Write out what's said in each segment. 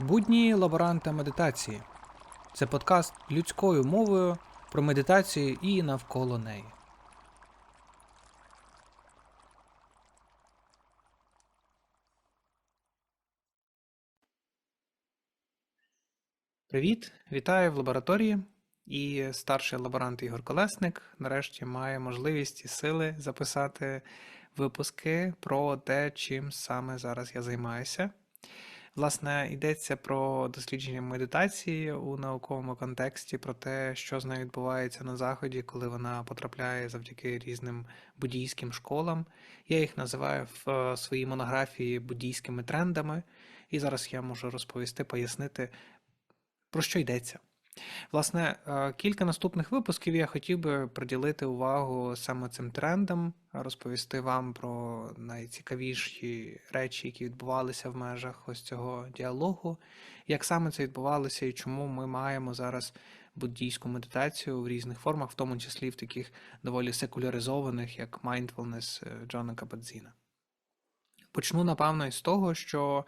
Будні лаборанта медитації. Це подкаст людською мовою про медитацію і навколо неї. Привіт! Вітаю в лабораторії. І старший лаборант Ігор Колесник нарешті має можливість і сили записати випуски про те, чим саме зараз я займаюся. Власне, йдеться про дослідження медитації у науковому контексті, про те, що з нею відбувається на заході, коли вона потрапляє завдяки різним буддійським школам. Я їх називаю в е, своїй монографії буддійськими трендами, і зараз я можу розповісти, пояснити, про що йдеться. Власне, е, кілька наступних випусків я хотів би приділити увагу саме цим трендам, розповісти вам про найцікавіші речі, які відбувалися в межах ось цього діалогу, як саме це відбувалося і чому ми маємо зараз буддійську медитацію в різних формах, в тому числі в таких доволі секуляризованих, як mindfulness е, Джона Кабадзіна. Почну, напевно, із того, що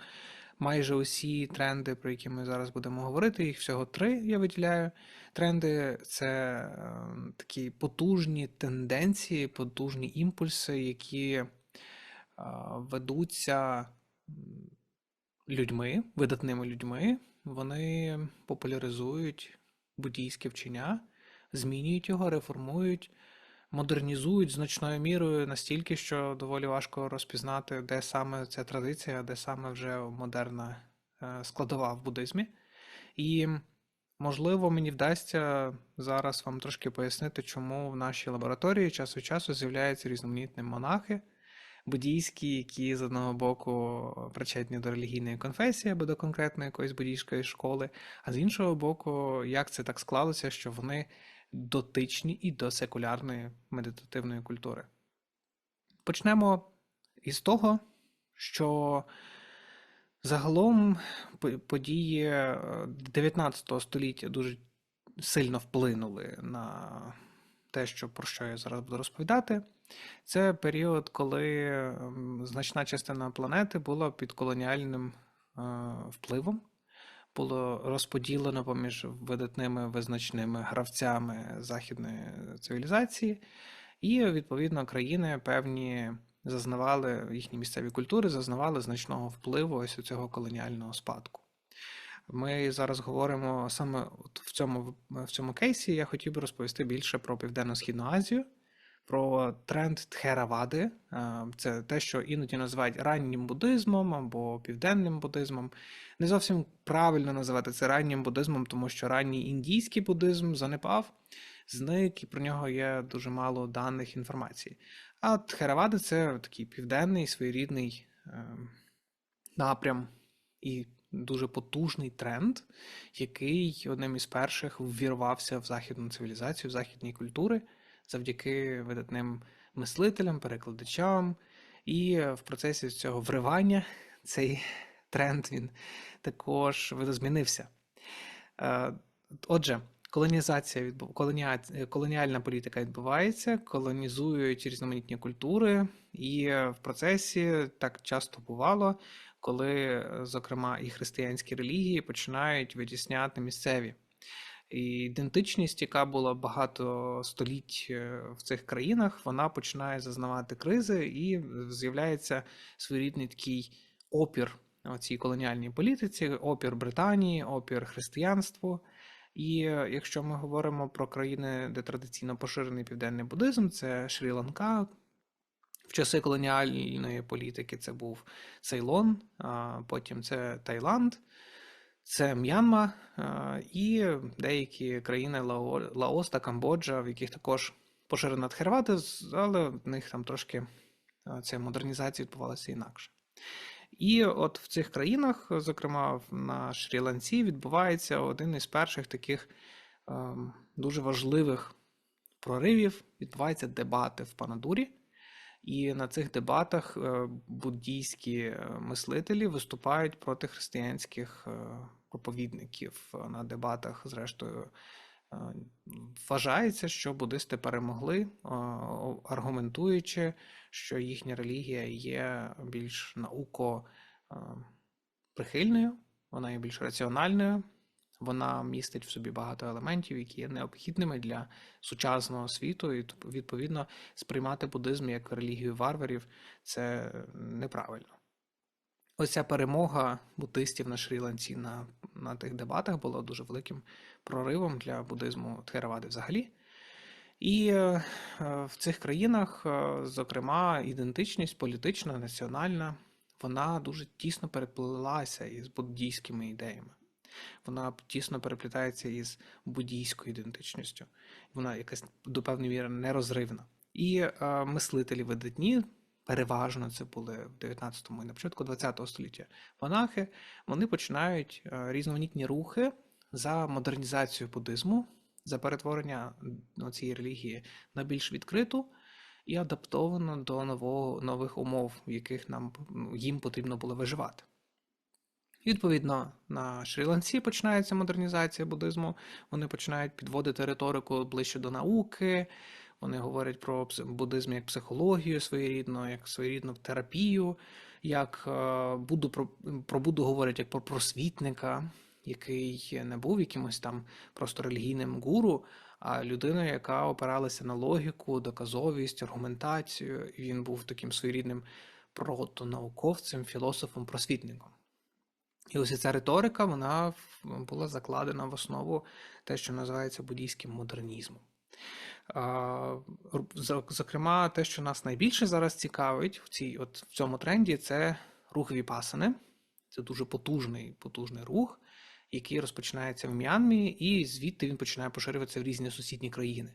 майже усі тренди, про які ми зараз будемо говорити, їх всього три я виділяю. Тренди це е, такі потужні тенденції, потужні імпульси, які е, ведуться людьми, видатними людьми. Вони популяризують буддійське вчення, змінюють його, реформують модернізують значною мірою настільки, що доволі важко розпізнати, де саме ця традиція, де саме вже модерна е, складова в буддизмі. І, можливо, мені вдасться зараз вам трошки пояснити, чому в нашій лабораторії час від часу з'являються різноманітні монахи. Буддійські, які з одного боку причетні до релігійної конфесії або до конкретної якоїсь буддійської школи, а з іншого боку, як це так склалося, що вони дотичні і до секулярної медитативної культури. Почнемо із того, що загалом події 19 століття дуже сильно вплинули на те, що, про що я зараз буду розповідати. Це період, коли значна частина планети була під колоніальним впливом було розподілено поміж видатними визначними гравцями західної цивілізації, і, відповідно, країни певні зазнавали їхні місцеві культури, зазнавали значного впливу ось у цього колоніального спадку. Ми зараз говоримо саме в цьому в цьому кейсі. Я хотів би розповісти більше про Південно-Східну Азію про тренд Тхеравади. Це те, що іноді називають раннім буддизмом або південним буддизмом. Не зовсім правильно називати це раннім буддизмом, тому що ранній індійський буддизм занепав, зник, і про нього є дуже мало даних інформації. А Тхеравади це такий південний своєрідний ем, напрям і дуже потужний тренд, який одним із перших ввірвався в західну цивілізацію, в західні культури завдяки видатним мислителям, перекладачам. І в процесі цього вривання цей тренд він також видозмінився. Е, отже, колонізація відбув... колоніальна політика відбувається, колонізують різноманітні культури, і в процесі так часто бувало, коли, зокрема, і християнські релігії починають витісняти місцеві. Ідентичність, яка була багато століть е, в цих країнах, вона починає зазнавати кризи і з'являється своєрідний такий опір цій колоніальній політиці, опір Британії, опір християнству. І е, якщо ми говоримо про країни, де традиційно поширений південний буддизм, це Шрі-Ланка. В часи колоніальної політики це був Цейлон, потім це Таїланд. Це М'янма і деякі країни Лаос та Камбоджа, в яких також поширена Тхервати, але в них там трошки ця модернізація відбувалася інакше. І от в цих країнах, зокрема на Шрі-Ланці, відбувається один із перших таких дуже важливих проривів. Відбуваються дебати в Панадурі. І на цих дебатах е, буддійські е, мислителі виступають проти християнських е, проповідників. На дебатах, зрештою, вважається, що буддисти перемогли, аргументуючи, що їхня релігія є більш науко прихильною, вона є більш раціональною, вона містить в собі багато елементів, які є необхідними для сучасного світу, і відповідно сприймати буддизм як релігію варварів це неправильно. Ось ця перемога буддистів на Шрі-Ланці на, на тих дебатах була дуже великим проривом для буддизму Тхеравади взагалі. І е, е, в цих країнах, е, зокрема, ідентичність політична, національна, вона дуже тісно переплилася із буддійськими ідеями. Вона тісно переплітається із буддійською ідентичністю. Вона якась до певної міри нерозривна. І е, мислителі видатні, переважно це були в 19-му і на початку 20-го століття монахи, вони починають е, різноманітні рухи за модернізацію буддизму, за перетворення ну, цієї релігії на більш відкриту і адаптовану до нового, нових умов, в яких нам ну, їм потрібно було виживати. Відповідно, на Шрі-Ланці починається модернізація буддизму. Вони починають підводити риторику ближче до науки. Вони говорять про буддизм як психологію своєрідну, як своєрідну терапію, як е, Будду про, про Будду говорять як про просвітника, який не був якимось там просто релігійним гуру, а людиною, яка опиралася на логіку, доказовість, аргументацію. Він був таким своєрідним протонауковцем, філософом, просвітником. І ось ця риторика вона була закладена в основу те, що називається буддійським модернізмом. Зокрема, те, що нас найбільше зараз цікавить в, цій, от, в цьому тренді, це рух віпасани. Це дуже потужний, потужний рух, який розпочинається в М'янмі, і звідти він починає поширюватися в різні сусідні країни.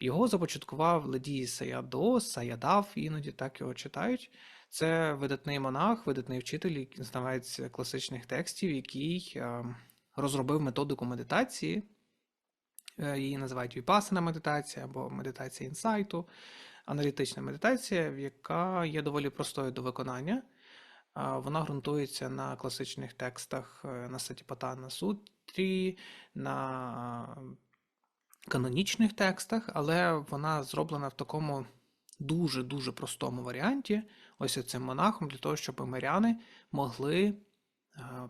Його започаткував Ладій Саядо, Саядав, іноді так його читають. Це видатний монах, видатний вчитель, який знавець класичних текстів, який е, розробив методику медитації. Е, Її називають віпасана медитація або медитація інсайту, аналітична медитація, яка є доволі простою до виконання. Вона ґрунтується на класичних текстах е, на Сатіпатана Сутрі, на канонічних текстах, але вона зроблена в такому дуже-дуже простому варіанті, ось цим монахом, для того, щоб миряни могли е,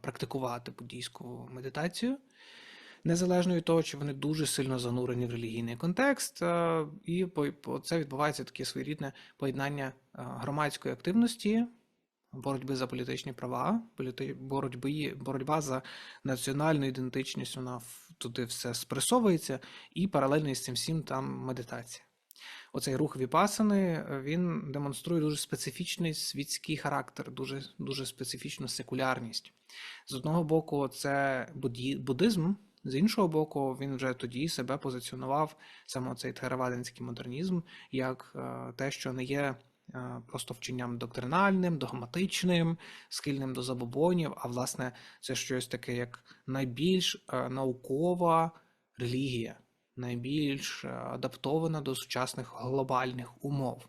практикувати буддійську медитацію, незалежно від того, чи вони дуже сильно занурені в релігійний контекст, е, і це відбувається таке своєрідне поєднання е, громадської активності. Боротьби за політичні права, боротьби, боротьба за національну ідентичність, вона туди все спресовується, і паралельно із цим всім там медитація. Оцей рух віпасани е, він демонструє дуже специфічний світський характер, дуже, дуже специфічну секулярність. З одного боку, це буддизм, з іншого боку, він вже тоді себе позиціонував саме цей теравадинський модернізм як е, те, що не є е, просто вченням доктринальним, догматичним, схильним до забобонів, а власне це щось таке, як найбільш наукова релігія, найбільш е, адаптована до сучасних глобальних умов.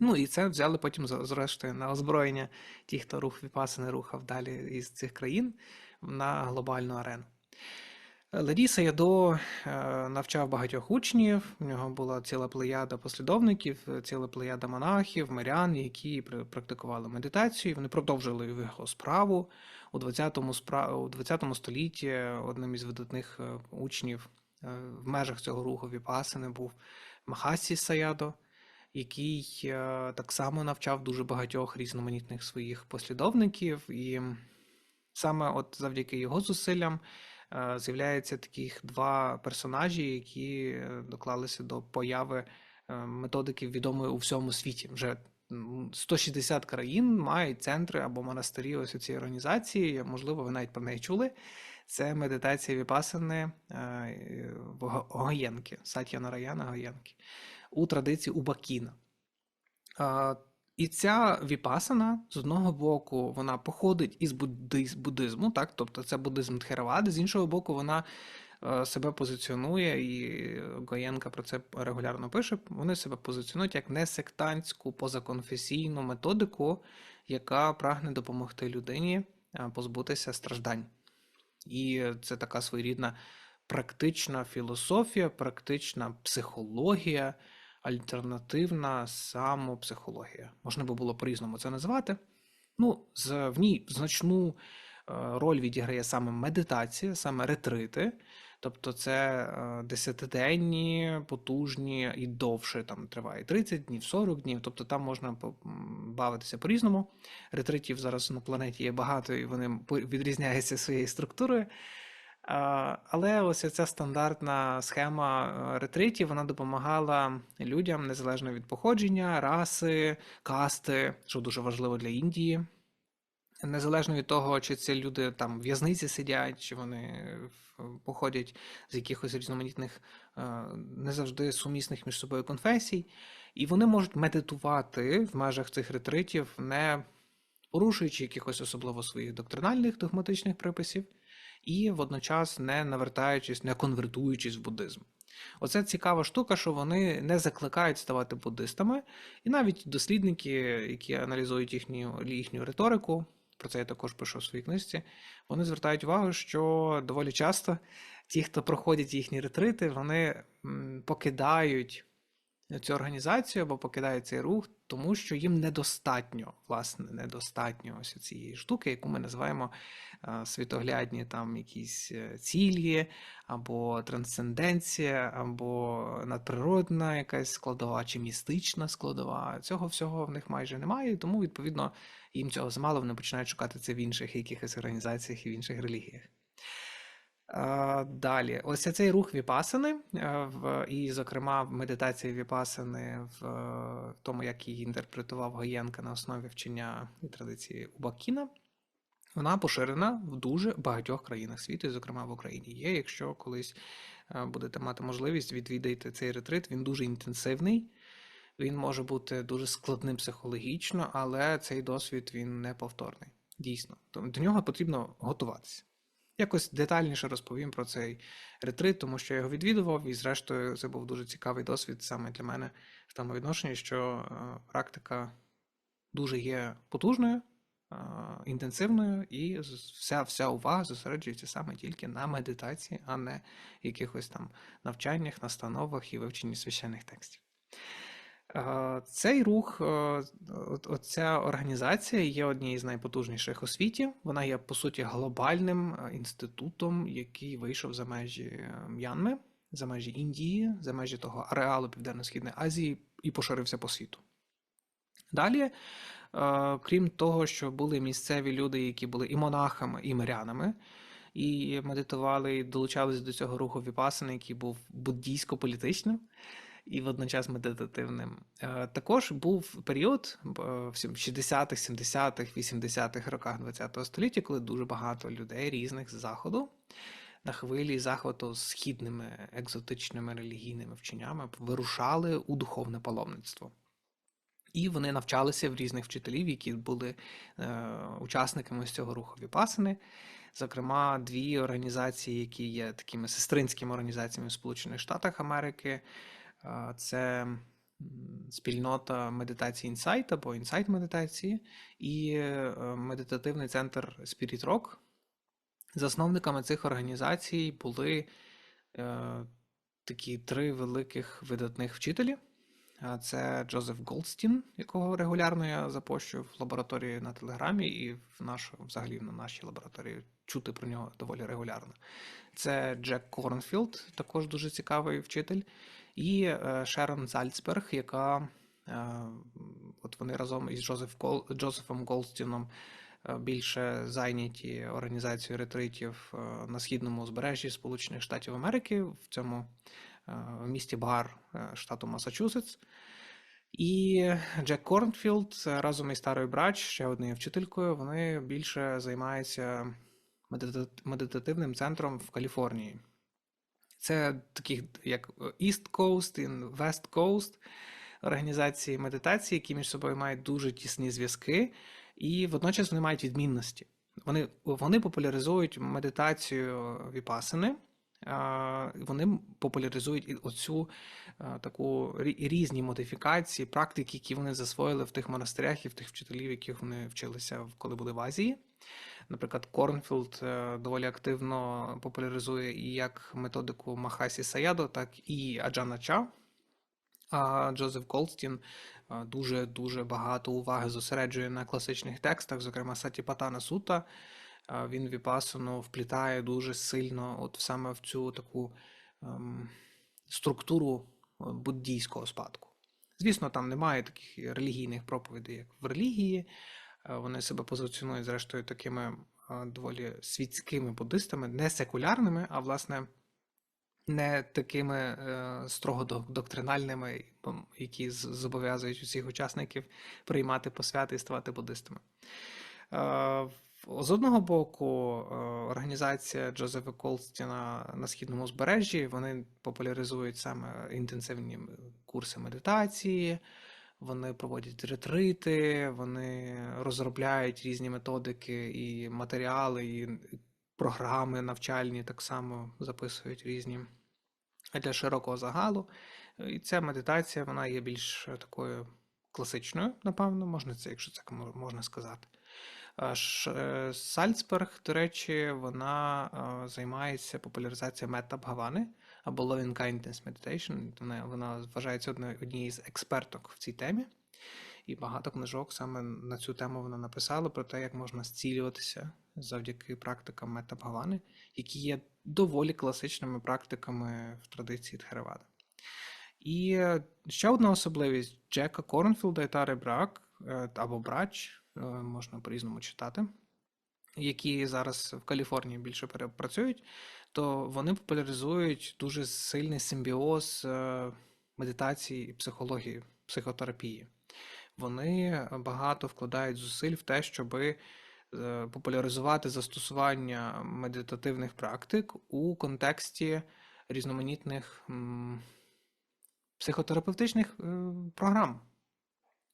Ну і це взяли потім зрештою на озброєння ті, хто рух Віпасани рухав далі із цих країн на глобальну арену. Ладій Саядо е, навчав багатьох учнів, у нього була ціла плеяда послідовників, ціла плеяда монахів, мирян, які практикували медитацію. Вони продовжили його справу. У 20 спра... у 20 столітті одним із видатних е, учнів в межах цього руху Віпасини був Махасі Саядо, який е, так само навчав дуже багатьох різноманітних своїх послідовників. І саме от завдяки його зусиллям е, з'являється таких два персонажі, які е, доклалися до появи е, методики відомої у всьому світі. Вже м, 160 країн мають центри або монастирі ось у цій організації. Можливо, ви навіть про неї чули. Це медитація Віпасани е, Гоєнки, Сатya Нараяна Гоєнки, у традиції Убакіна. І ця віпасана, з одного боку, вона походить із буддизму, так? тобто це буддизм Тхеравади, з іншого боку, вона е, себе позиціонує, і Гоєнка про це регулярно пише. Вони себе позиціонують як несектантську позаконфесійну методику, яка прагне допомогти людині е, позбутися страждань. І це така своєрідна практична філософія, практична психологія, альтернативна самопсихологія. Можна би було по-різному це назвати. Ну, в ній значну роль відіграє саме медитація, саме ретрити. Тобто це е, десятиденні, потужні і довше там триває 30 днів, 40 днів. Тобто там можна бавитися по-різному. Ретритів зараз на планеті є багато, і вони відрізняються своєю структурою. Але ось ця стандартна схема е, ретритів вона допомагала людям незалежно від походження, раси, касти, що дуже важливо для Індії. Незалежно від того, чи це люди там в в'язниці сидять, чи вони походять з якихось різноманітних, е, не завжди сумісних між собою конфесій, і вони можуть медитувати в межах цих ретритів, не порушуючи якихось особливо своїх доктринальних догматичних приписів, і водночас не навертаючись, не конвертуючись в буддизм. Оце цікава штука, що вони не закликають ставати буддистами, і навіть дослідники, які аналізують їхню, їхню риторику, про це я також пишу в своїй книжці, вони звертають увагу, що доволі часто ті, хто проходять їхні ретрити, вони покидають цю організацію або покидають цей рух, тому що їм недостатньо, власне, недостатньо ось цієї штуки, яку ми називаємо е, світоглядні там якісь е, цілі, або трансценденція, або надприродна якась складова чи містична складова. Цього всього в них майже немає, тому, відповідно, їм цього замало, вони починають шукати це в інших якихось організаціях і в інших релігіях. Далі, ось цей рух віпасани, е, і, зокрема, медитації віпасани, в тому, як її інтерпретував Гоєнка на основі вчення і традиції Убакіна, вона поширена в дуже багатьох країнах світу, і, зокрема в Україні є. Якщо колись е, будете мати можливість, відвідайте цей ретрит, він дуже інтенсивний. Він може бути дуже складним психологічно, але цей досвід він неповторний. Дійсно. До нього потрібно готуватися. Якось детальніше розповім про цей ретрит, тому що я його відвідував, і зрештою це був дуже цікавий досвід саме для мене в тому відношенні, що е, практика дуже є потужною, е, інтенсивною, і вся, вся увага зосереджується саме тільки на медитації, а не якихось там навчаннях, настановах і вивченні священних текстів. Е, Цей рух, е, ця організація є однією з найпотужніших у світі. Вона є, по суті, глобальним е, інститутом, який вийшов за межі М'янми, за межі Індії, за межі того ареалу Південно-Східної Азії і поширився по світу. Далі, крім того, що були місцеві люди, які були і монахами, і мирянами, і медитували, і долучались до цього руху Віпасани, який був буддійсько-політичним і водночас медитативним. Е, Також був період е, в 60-х, 70-х, 80-х роках ХХ століття, коли дуже багато людей різних з заходу на хвилі захвату східними екзотичними релігійними вченнями вирушали у духовне паломництво. І вони навчалися в різних вчителів, які були е, учасниками з цього руху Віпасини. Зокрема, дві організації, які є такими сестринськими організаціями в Сполучених Штатах Америки. Це спільнота медитації інсайт або інсайт медитації, і е, медитативний центр Spirit Rock. Засновниками цих організацій були е, такі три великих видатних вчителі. Це Джозеф Голдстін, якого регулярно я запощу в лабораторії на Телеграмі, і в нашу, взагалі на нашій лабораторії чути про нього доволі регулярно. Це Джек Корнфілд, також дуже цікавий вчитель, і е, Шерон Зальцберг, яка е, от вони разом із Джозеф Гол, Джозефом Голдстіном е, більше зайняті організацією ретритів на східному узбережжі Сполучених Штатів Америки в цьому місті Бар штату Масачусетс. І Джек Корнфілд разом із старою брач, ще однією вчителькою, вони більше займаються медита- медитативним центром в Каліфорнії. Це таких як East Coast і West Coast організації медитації, які між собою мають дуже тісні зв'язки, і водночас вони мають відмінності. Вони, вони популяризують медитацію віпасини, вони популяризують оцю таку різні модифікації, практики, які вони засвоїли в тих монастирях і в тих вчителів, яких вони вчилися, коли були в Азії. Наприклад, Корнфілд е, доволі активно популяризує і як методику Махасі Саядо, так і Аджана Ча. А Джозеф Голдстін е, дуже дуже багато уваги зосереджує на класичних текстах, зокрема Сатіпатана Сута, а, він віпасану вплітає дуже сильно от саме в цю таку ем, структуру е, буддійського спадку. Звісно, там немає таких релігійних проповідей, як в релігії. Е, Вони себе позиціонують, зрештою, такими е, доволі світськими буддистами, не секулярними, а власне не такими строго доктринальними, які зобов'язують усіх учасників приймати посвяти і ставати буддистами. З одного боку, е, організація Джозефа Колстіна на східному узбережжі вони популяризують саме інтенсивні курси медитації, вони проводять ретрити, вони розробляють різні методики і матеріали, і програми навчальні так само записують різні для широкого загалу. І ця медитація вона є більш такою класичною, напевно, можна це, якщо це можна сказати. Аж Сальцберг, до речі, вона е, займається популяризацією мета Бхавани або Loving Kindness Meditation. Вона, вона вважається одною однією з експерток в цій темі. І багато книжок саме на цю тему вона написала про те, як можна зцілюватися завдяки практикам мета Бхавани, які є доволі класичними практиками в традиції Тхеравади. І е, ще одна особливість Джека Корнфілда і Тари Брак е, або Брач, можна по-різному читати, які зараз в Каліфорнії більше працюють, то вони популяризують дуже сильний симбіоз е, медитації і психології, психотерапії. Вони багато вкладають зусиль в те, щоби е, популяризувати застосування медитативних практик у контексті різноманітних психотерапевтичних е, програм.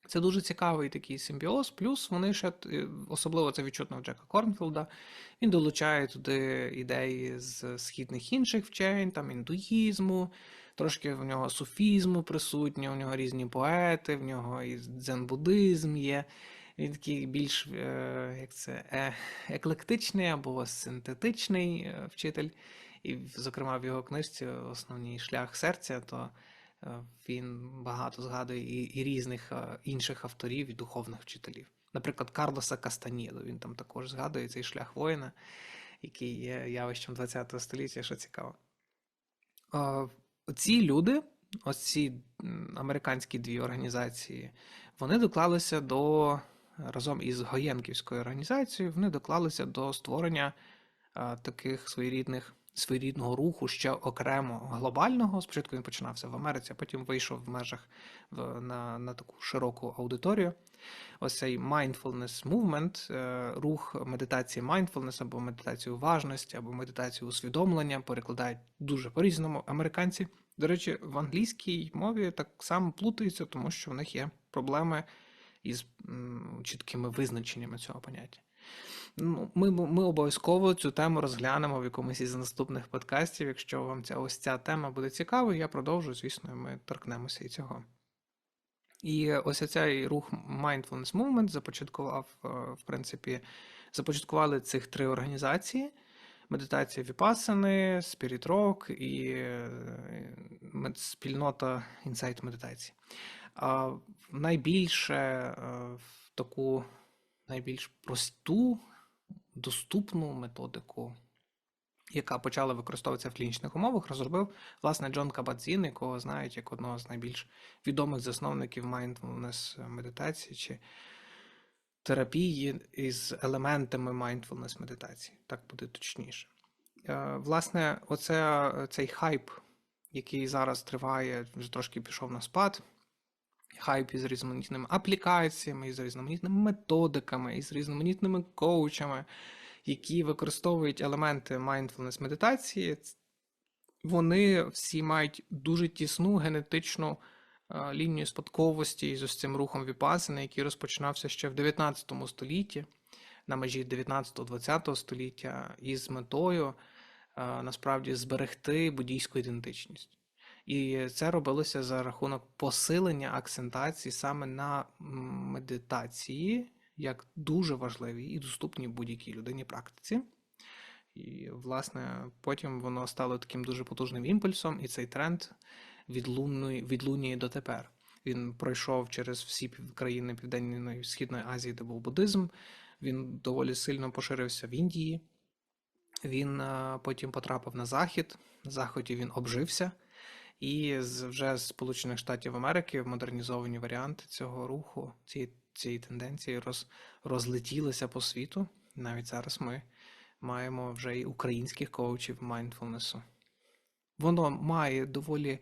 Це дуже цікавий такий симбіоз. Плюс вони ще е, особливо це відчутно в Джека Корнфілда. Він долучає туди ідеї з східних інших вчень, там індуїзму, трошки в нього суфізму присутнє, у нього різні поети, в нього і дзен-буддизм є. Він такий більш е, як це, е, еклектичний або синтетичний вчитель. І, зокрема, в його книжці Основний шлях серця, то він багато згадує і, і різних е, інших авторів і духовних вчителів. Наприклад, Карлоса Кастанєдо, він там також згадує цей шлях воїна, який є явищем ХХ століття, що цікаво. Е, Ці люди, ось ці американські дві організації, вони доклалися до разом із Гоєнківською організацією, вони доклалися до створення таких своєрідних своєрідного руху ще окремо глобального. Спочатку він починався в Америці, а потім вийшов в межах на, на таку широку аудиторію. Ось цей mindfulness movement, е, рух медитації mindfulness або медитації уважності, або медитації усвідомлення перекладають дуже по-різному американці. До речі, в англійській мові так само плутаються, тому що в них є проблеми із чіткими визначеннями цього поняття. Ну, ми, ми обов'язково цю тему розглянемо в якомусь із наступних подкастів. Якщо вам ця ось ця тема буде цікава, я продовжу, звісно, ми торкнемося і цього. І ось цей рух Mindfulness Movement започаткував, е, в принципі, започаткували цих три організації: медитація Віпасани, Spirit Rock і е, спільнота Insight медитації. Найбільше е, в таку найбільш просту, доступну методику, яка почала використовуватися в клінічних умовах, розробив власне Джон Кабадзін, якого знають як одного з найбільш відомих засновників mindfulness медитації чи терапії із елементами mindfulness медитації. Так буде точніше. Е, Власне, оце, цей хайп, який зараз триває, вже трошки пішов на спад. Хайп із різноманітними аплікаціями, із різноманітними методиками, із різноманітними коучами, які використовують елементи mindfulness медитації. Вони всі мають дуже тісну генетичну е, лінію спадковості з ось цим рухом Віпасани, який розпочинався ще в 19 столітті, на межі 19-20 століття, із метою е, насправді зберегти буддійську ідентичність. І це робилося за рахунок посилення акцентації саме на медитації, як дуже важливій і доступній будь-якій людині практиці. І, власне, потім воно стало таким дуже потужним імпульсом, і цей тренд відлунної, відлунює дотепер. Він пройшов через всі країни Південної Східної Азії, де був буддизм. Він доволі сильно поширився в Індії. Він е, потім потрапив на захід. На заході він обжився. І з, вже з Сполучених Штатів Америки модернізовані варіанти цього руху, цієї, цієї тенденції роз, розлетілися по світу. Навіть зараз ми маємо вже і українських коучів майндфулнесу. Воно має доволі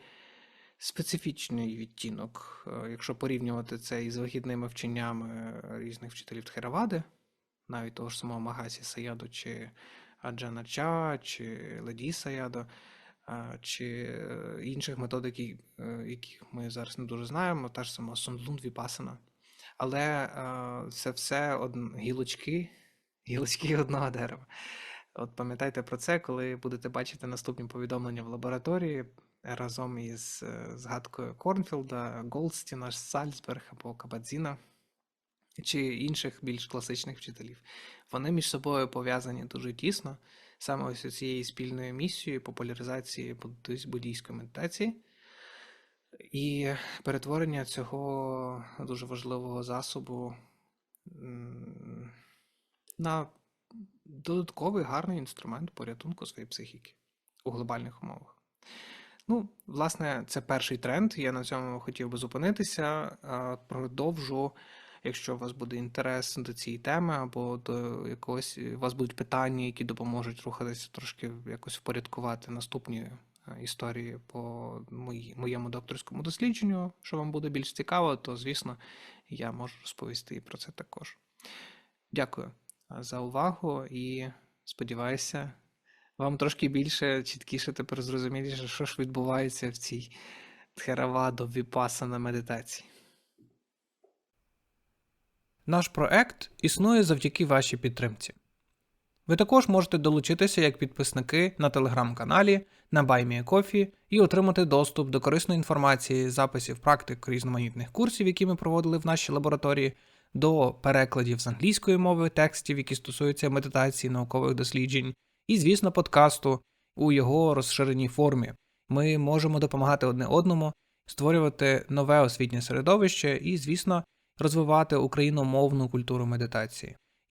специфічний відтінок, е, якщо порівнювати це із вихідними вченнями різних вчителів Тхеравади, навіть того ж самого Магасі Саяду, чи Аджана Ча, чи Леді Саядо, чи е, інших методик, е, яких ми зараз не дуже знаємо, та ж сама Сунлун Віпасана. Але е, це все од... гілочки, гілочки одного дерева. От пам'ятайте про це, коли будете бачити наступні повідомлення в лабораторії разом із е, згадкою Корнфілда, Голдстіна, Сальцберг або Кабадзіна чи інших більш класичних вчителів. Вони між собою пов'язані дуже тісно, саме ось цією спільною місією популяризації буддійської медитації і перетворення цього дуже важливого засобу на додатковий гарний інструмент порятунку своєї психіки у глобальних умовах. Ну, власне, це перший тренд. Я на цьому хотів би зупинитися. Продовжу, якщо у вас буде інтерес до цієї теми, або до якогось у вас будуть питання, які допоможуть рухатися трошки якось впорядкувати наступні е, історії по мої- моєму докторському дослідженню. Що вам буде більш цікаво, то звісно я можу розповісти і про це також. Дякую за увагу і сподіваюся, вам трошки більше, чіткіше тепер зрозуміліше, що ж відбувається в цій Тхеравадо Віпасана медитації. Наш проект існує завдяки вашій підтримці. Ви також можете долучитися як підписники на телеграм-каналі, на BuyMeACoffee і отримати доступ до корисної інформації, записів практик різноманітних курсів, які ми проводили в нашій лабораторії, до перекладів з англійської мови текстів, які стосуються медитації, наукових досліджень, і, звісно, подкасту у його розширеній формі. Ми можемо допомагати одне одному, створювати нове освітнє середовище і, звісно, розвивати україномовну культуру медитації.